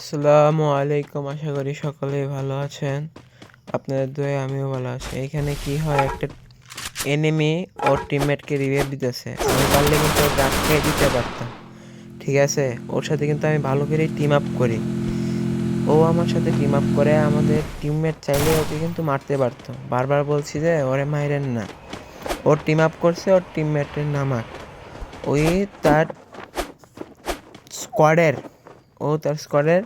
আসসালামু আলাইকুম, আশা করি সকলেই ভালো আছেন। আপনাদের দয়ে আমিও ভালো আছি। এখানে কি হয়, একটা এনিমি ওর টিমমেটকে রিভাইভ দিতেছে। আমি পারলে কিন্তু ওর গাছ খেয়ে দিতে পারতাম, ঠিক আছে? ওর সাথে কিন্তু আমি ভালো করে টিম আপ করি। ও আমার সাথে টিম আপ করে, আমাদের টিমমেট চাইলে ওকে কিন্তু মারতে পারতো। বারবার বলছি যে, ওরে মাইরেন না। ওর টিম আপ করছে, ওর টিমমেটের নামাক ওই তার স্কোয়াডের ও তার স্কোয়াডের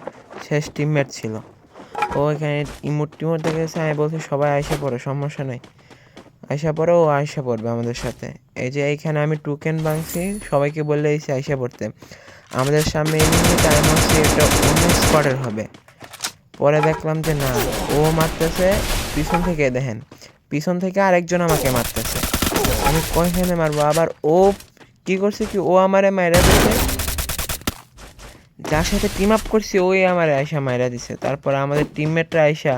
শেষ টিমমেট ছিল। ও এখানে ইমোট টিমোট দেখেছে, আমি বলছি সবাই আইসা পড়ে, সমস্যা নেই। আইসা পড়ে, ও আইসা পড়বে আমাদের সাথে। এই যে এইখানে আমি টুকেন ভাঙছি সবাইকে বললে এসে আইসা পড়তে। আমাদের সামনে এমনি টাইম হচ্ছে এটা অন্য স্কোয়াডের হবে। পরে দেখলাম যে না, ও মারতেছে পিছন থেকে, দেখেন। পিছন থেকে আরেকজন আমাকে মারতেছে। আমি কয়খানে মারবো? আবার ও কি করছে কি, ও আমারে মাইরা দিছে যার সাথে টিম আপ করছি, ওই আমার আয়সা মাইরা দিছে। তারপর আমাদের টিমমেটরা আয়সা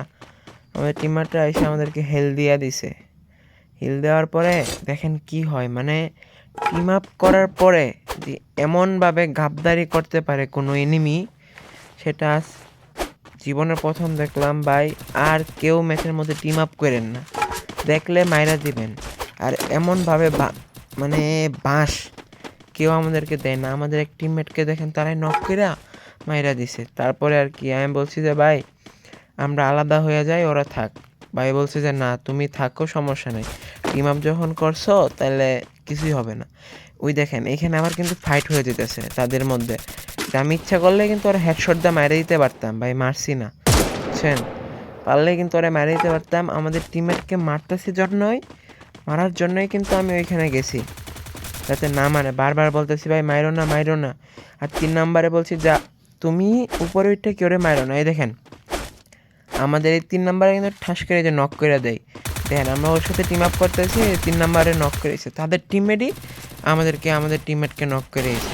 আমাদের টিমমেটরা আয়সা আমাদেরকে হেল দিয়া দিছে। হিল দেওয়ার পরে দেখেন কি হয় মানে টিম আপ করার পরে যে এমনভাবে গাবদারি করতে পারে কোনো এনিমি সেটা আজ জীবনের প্রথম দেখলাম ভাই, আর কেউ ম্যাচের মধ্যে টিম আপ করেন না। দেখলে মাইরা দিবেন। আর এমনভাবে মানে বাঁশ কেউ আমাদেরকে দেয় না। আমাদের এক টিমমেটকে দেখেন, তারাই নক করে মাইরা দিছে। তারপরে আর কি, আমি বলছি যে, ভাই, আমরা আলাদা হয়ে যাই, ওরা থাক। ভাই বলছে যে, না, তুমি থাকো, সমস্যা নেই। টিম আপ যখন করছ, তাহলে কিছুই হবে না। ওই দেখেন, এখানে আবার কিন্তু ফাইট হয়ে যেতেছে তাদের মধ্যে। আমি ইচ্ছা করলে কিন্তু ওরা হেডশট দিয়ে মাইরে দিতে পারতাম। ভাই, মারছি না। বুঝছেন? পারলে কিন্তু ওরা মাইরে দিতে পারতাম। আমাদের টিমমেটকে মারতেছি জন্যই, মারার জন্যই কিন্তু আমি ওইখানে গেছি। যাতে না মানে। বারবার বলতেছি, ভাই, মাইরো না মাইরো না। আর তিন নাম্বারে বলছি, যা, তুমি উপরে উঠে কেউ মাইরো না? এই দেখেন, আমাদের এই তিন নাম্বারে কিন্তু ঠাস করে যে নক করে দেয়। দেখেন, আমরা ওর সাথে টিম আপ করতেছি তিন নাম্বারে নক করেছে তাদের টিমমেটই আমাদেরকে, আমাদের টিমমেটকে নক করেছে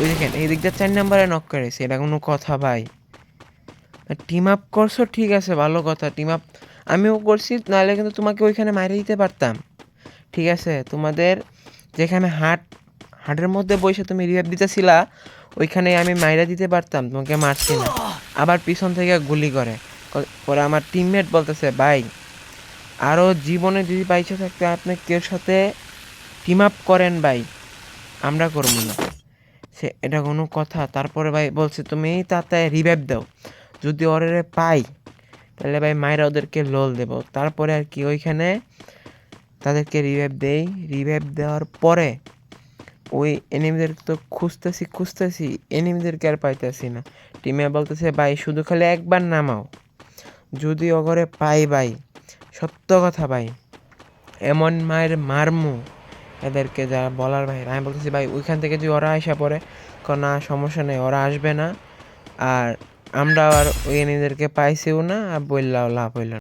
ওই দেখেন, এই দিকটা চার নাম্বারে নক করেছে এটা কোনো কথা, ভাই। টিম আপ করছ, ঠিক আছে, ভালো কথা। টিম আপ আমিও করছি, নাহলে কিন্তু তোমাকে ওইখানে মারিয়ে দিতে পারতাম। ঠিক আছে, তোমাদের যেখানে হাট, হাটের মধ্যে বসে তুমি রিভাইভ দিতেছিলা, ওইখানে আমি মাইরা দিতে পারতাম, তোমাকে মারছি না। আবার পিছন থেকে গুলি করে। পরে আমার টিমমেট বলতেছে, ভাই আরও জীবনে যদি পাইছে থাকতে আপনি কেউ সাথে টিম আপ করেন ভাই, আমরা করব না। সে, এটা কোনো কথা। তারপরে ভাই বলছে, তুমি তাতে রিভাইভ দাও। যদি ওরে পাই, তাহলে ভাই মায়েরা ওদেরকে লোল দেব। তারপরে আর কি, ওইখানে তাদেরকে রিভাইভ দেই। রিভাইভ দেওয়ার পরে ওই এনিমিদের তো খুঁজতেছি খুঁজতেছি এনিমিদেরকে আর পাইতেছি না। টিমে বলতেছে, ভাই, শুধু খালি একবার নামাও। যদি অগরে পাই ভাই, সত্য কথা ভাই, এমন মায়ের মারমু এদেরকে যা বলার ভাই। আমি বলতেছি, ভাই, ওইখান থেকে যদি ওরা আসা পড়ে না, সমস্যা নেই, ওরা আসবে না। আর আমরা আর ওই এনিদেরকে পাইছিও না, আর বললাও লাভ হইল